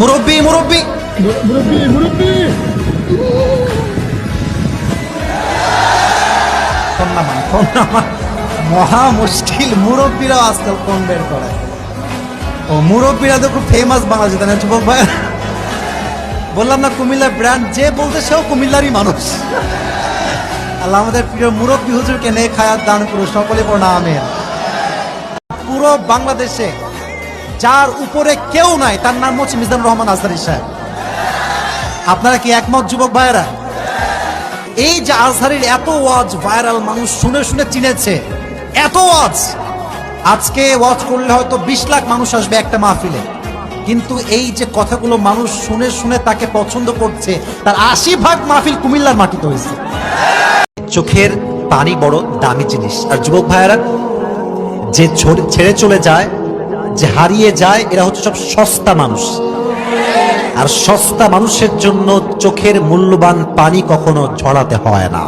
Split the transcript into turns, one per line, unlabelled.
মুরব্বি মুরব্বি। মহা মুশকিল আজকাল কোন বের করে। ও তো খুব ফেমাস না ভাই? বললাম না, কুমিল্লার ব্র্যান্ড যে বলতে সেও কুমিল্লারই মানুষ। আল্লাহ আমাদের প্রিয় মুরব্বী হুজুরকে নে খায়াত দান সকলে পড়া পুরো বাংলাদেশে যার উপরে কেউ নাই, তার নাম হচ্ছে মিজানুর রহমান আজহারি সাহেব। আপনারা কি একমত, যুবক ভাইয়েরা? এই যে আজহারের এত ওয়াজ ভাইরাল, মানুষ শুনে শুনে চিনেছে, এত ওয়াজ। আজকে ওয়াজ করলে হয়তো বিশ লাখ মানুষ আসবে একটা মাহফিলে। কিন্তু এই যে কথাগুলো মানুষ শুনে শুনে তাকে পছন্দ করছে, তার আশি ভাগ মাহফিল কুমিল্লার মাটিতে হয়েছে। চোখের পানি বড় দামি জিনিস। আর যুবক ভাইয়েরা, যে ছড়ে- চলে যায় হারিয়ে যায়, এরা হচ্ছে সব সস্তা মানুষ। আর সস্তা মানুষের জন্য চোখের মূল্যবান পানি কখনো ছড়াতে হয় না।